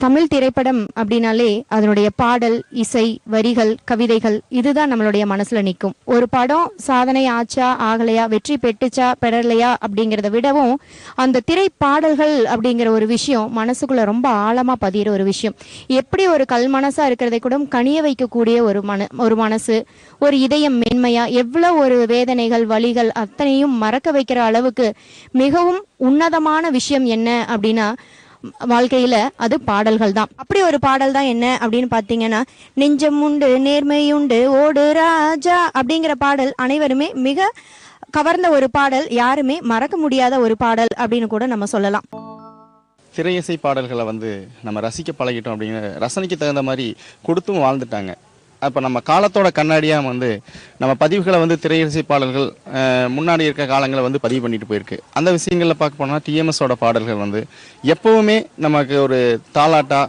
தமிழ் திரைப்படம் அப்படின்னாலே அதனுடைய பாடல் இசை வரிகள் கவிதைகள் இதுதான் நம்மளுடைய மனசுல நிற்கும் ஒரு படம் சாதனை ஆச்சா ஆகலையா வெற்றி பெற்றுச்சா பெறலையா அப்படிங்கிறத விடவும் அந்த திரை பாடல்கள் அப்படிங்கிற ஒரு விஷயம் மனசுக்குள்ள ரொம்ப ஆழமா பதிகிற ஒரு விஷயம். எப்படி ஒரு கல் மனசா இருக்கிறதை கூட கனிய வைக்கக்கூடிய ஒரு மன ஒரு மனசு ஒரு இதயம் மென்மையா எவ்வளவு ஒரு வேதனைகள் வலிகள் அத்தனையும் மறக்க வைக்கிற அளவுக்கு மிகவும் உன்னதமான விஷயம் என்ன அப்படின்னா வாழ்க்கையில அது பாடல்கள் தான் அப்படி ஒரு பாடல் தான் என்ன அப்படின்னு பாத்தீங்கன்னா நெஞ்சம் உண்டு நேர்மையுண்டு ஓடு ராஜா அப்படிங்கிற பாடல் அனைவருமே மிக கவர்ந்த ஒரு பாடல் யாருமே மறக்க முடியாத ஒரு பாடல் அப்படின்னு கூட நம்ம சொல்லலாம். திரையசை பாடல்களை வந்து நம்ம ரசிக்க பழகிட்டோம் அப்படிங்கிற ரசனைக்கு தகுந்த மாதிரி கொடுத்தும் வாழ்ந்துட்டாங்க. அப்போ நம்ம காலத்தோட கண்ணாடியாக வந்து நம்ம பதிவுகளை வந்து திரையிசை பாடல்கள் முன்னாடி இருக்க காலங்களை வந்து பதிவு பண்ணிட்டு போயிருக்கு. அந்த விஷயங்களில் பார்க்க போனால் டிஎம்எஸோட பாடல்கள் வந்து எப்போவுமே நமக்கு ஒரு தாளாட்டா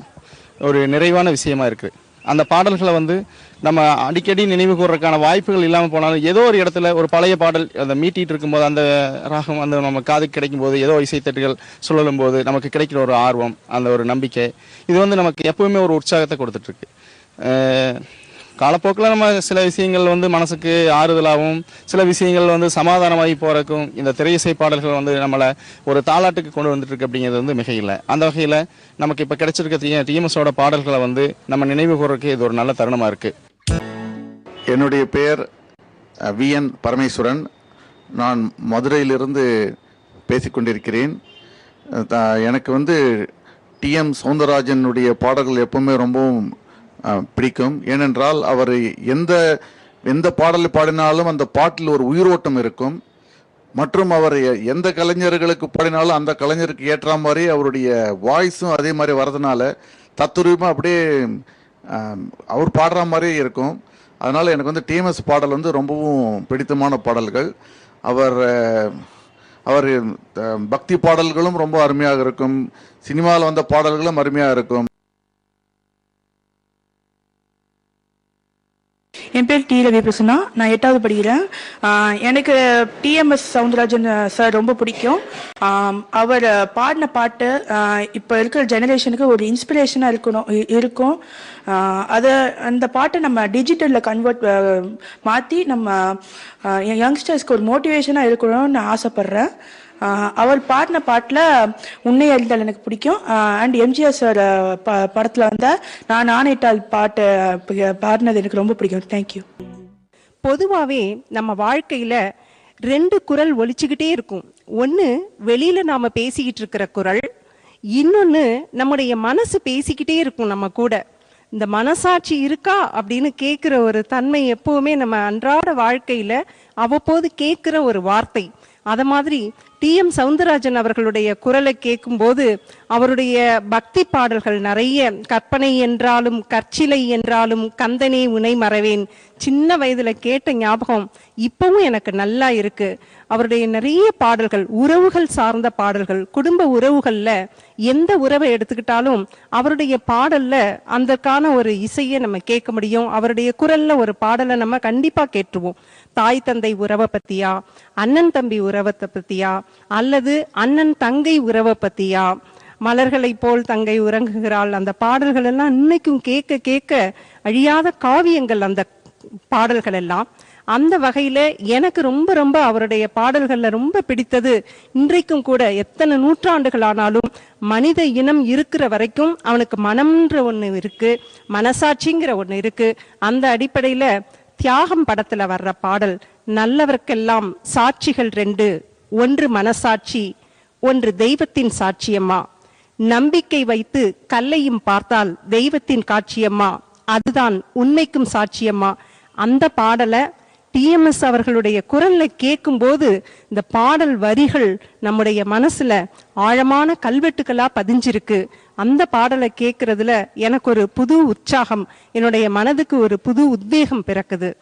ஒரு நிறைவான விஷயமா இருக்குது அந்த பாடல்களை வந்து நம்ம அடிக்கடி நினைவு கூர்றதுக்கான வாய்ப்புகள் இல்லாமல் போனாலும் ஏதோ ஒரு இடத்துல ஒரு பழைய பாடல் அதை மீட்டிகிட்டு இருக்கும்போது அந்த ராகம் அந்த நம்ம காதுக்கு கிடைக்கும் போது ஏதோ இசைத்தட்டுகள் சுழலும் போது நமக்கு கிடைக்கிற ஒரு ஆர்வம் அந்த ஒரு நம்பிக்கை இது வந்து நமக்கு எப்பவுமே ஒரு உற்சாகத்தை கொடுத்துட்ருக்கு காலப்போக்கில் நம்ம சில விஷயங்கள் வந்து மனசுக்கு ஆறுதலாகவும் சில விஷயங்கள் வந்து சமாதானமாகி போகிறக்கும் இந்த திரையிசை பாடல்கள் வந்து நம்மளை ஒரு தாலாட்டுக்கு கொண்டு வந்துட்டுருக்கு அப்படிங்கிறது வந்து மிக இல்லை. அந்த வகையில் நமக்கு இப்போ கிடைச்சிருக்க டிஎம்எஸோட பாடல்களை வந்து நம்ம நினைவு கூறதுக்கு இது ஒரு நல்ல தருணமாக இருக்குது என்னுடைய பெயர் வி. என். பரமேஸ்வரன். நான் மதுரையிலிருந்து பேசிக்கொண்டிருக்கிறேன் த- எனக்கு வந்து டிஎம் சவுந்தரராஜனுடைய பாடல்கள் எப்பவுமே ரொம்பவும் பிடிக்கும். ஏனென்றால் அவர் எந்த எந்த பாடலை பாடினாலும் அந்த பாட்டில் ஒரு உயிரோட்டம் இருக்கும். மற்றும் அவர் எந்த கலைஞர்களுக்கு பாடினாலும் அந்த கலைஞருக்கு ஏற்ற மாதிரி அவருடைய வாய்ஸும் அதே மாதிரி வரதுனால தத்துரூபமாக அப்படியே அவர் பாடுற மாதிரியே இருக்கும். அதனால் எனக்கு வந்து டிஎம்எஸ் பாடல் வந்து ரொம்பவும் பிடித்தமான பாடல்கள். அவர் அவர் பக்தி பாடல்களும் ரொம்ப அருமையாக இருக்கும். சினிமாவில் வந்த பாடல்களும் அருமையாக இருக்கும். என் பேர் டி ரவி பிரசன்னா. நான் எட்டாவது படிக்கிறேன். எனக்கு டிஎம்எஸ் சவுந்தரராஜன் சார் ரொம்ப பிடிக்கும். அவர் பாடின பாட்டு இப்போ இருக்கிற ஜெனரேஷனுக்கு ஒரு இன்ஸ்பிரேஷனாக இருக்கணும் இ- இருக்கும். அதை அந்த பாட்டை நம்ம டிஜிட்டலில் கன்வெர்ட் மாற்றி நம்ம யங்ஸ்டர்ஸ்க்கு ஒரு மோட்டிவேஷனாக இருக்கணும்னு நான் ஆசைப்பட்றேன். அவர் பாடின பாட்டில் உன்னை அறிந்தால் எனக்கு பிடிக்கும். அண்ட் எம்ஜிஆர் சார் ப படத்தில் வந்த நான் ஆணையிட்டால் பாட்டு பாடினது எனக்கு ரொம்ப பிடிக்கும். தேங்க்யூ பொதுவாகவே நம்ம வாழ்க்கையில் ரெண்டு குரல் ஒழிச்சுக்கிட்டே இருக்கும். ஒன்று வெளியில் நாம் பேசிக்கிட்டு இருக்கிற குரல் இன்னொன்று நம்முடைய மனசு பேசிக்கிட்டே இருக்கும் நம்ம கூட. இந்த மனசாட்சி இருக்கா அப்படின்னு கேட்குற ஒரு தன்மை எப்போவுமே நம்ம அன்றாட வாழ்க்கையில் அவ்வப்போது கேட்குற ஒரு வார்த்தை. அத மாதிரி டி எம் சவுந்தரராஜன் அவர்களுடைய குரலை கேட்கும்போது அவருடைய பக்தி பாடல்கள் நிறைய கற்பனை என்றாலும் கற்சிலை என்றாலும் கந்தனே உனை மறவேன் சின்ன வயதுல கேட்ட ஞாபகம் இப்பவும் எனக்கு நல்லா இருக்கு. அவருடைய நிறைய பாடல்கள் உறவுகள் சார்ந்த பாடல்கள் குடும்ப உறவுகள்ல எந்த உறவை எடுத்துக்கிட்டாலும் அவருடைய பாடல்ல அதற்கான ஒரு இசையை நம்ம கேட்க முடியும். அவருடைய குரல்ல ஒரு பாடலை நம்ம கண்டிப்பா கேட்டுருவோம். தாய் தந்தை உறவை பத்தியா? அண்ணன் தம்பி உறவத்தை பத்தியா? அல்லது அண்ணன் தங்கை உறவை பத்தியா? மலர்களை போல் தங்கை உறங்குகிறாள். அந்த பாடல்கள் எல்லாம் இன்னைக்கும் கேட்க கேட்க அழியாத காவியங்கள் அந்த பாடல்கள் எல்லாம். அந்த வகையில எனக்கு ரொம்ப ரொம்ப அவருடைய பாடல்கள்ல ரொம்ப பிடித்தது. இன்றைக்கும் கூட எத்தனை நூற்றாண்டுகள் ஆனாலும் மனித இனம் இருக்கிற வரைக்கும் அவனுக்கு மனம்ன்ற ஒண்ணு இருக்கு மனசாட்சிங்கிற ஒண்ணு இருக்கு. அந்த அடிப்படையில தியாகம் படத்துல வர்ற பாடல் நல்லவர்க்கெல்லாம் சாட்சிகள் ரெண்டு. ஒன்று மனசாட்சி ஒன்று தெய்வத்தின் சாட்சியம்மா. நம்பிக்கை வைத்து கல்லையும் பார்த்தால் தெய்வத்தின் காட்சியம்மா. அதுதான் உண்மைக்கும் சாட்சியம்மா. அந்த பாடலை டிஎம்எஸ் அவர்களுடைய குரல்ல கேட்கும்போது இந்த பாடல் வரிகள் நம்முடைய மனசுல ஆழமான கல்வெட்டுகளா பதிஞ்சிருக்கு. அந்த பாடலை கேட்கறதுல எனக்கு ஒரு புது உற்சாகம் என்னுடைய மனதுக்கு ஒரு புது உத்வேகம் பிறக்குது.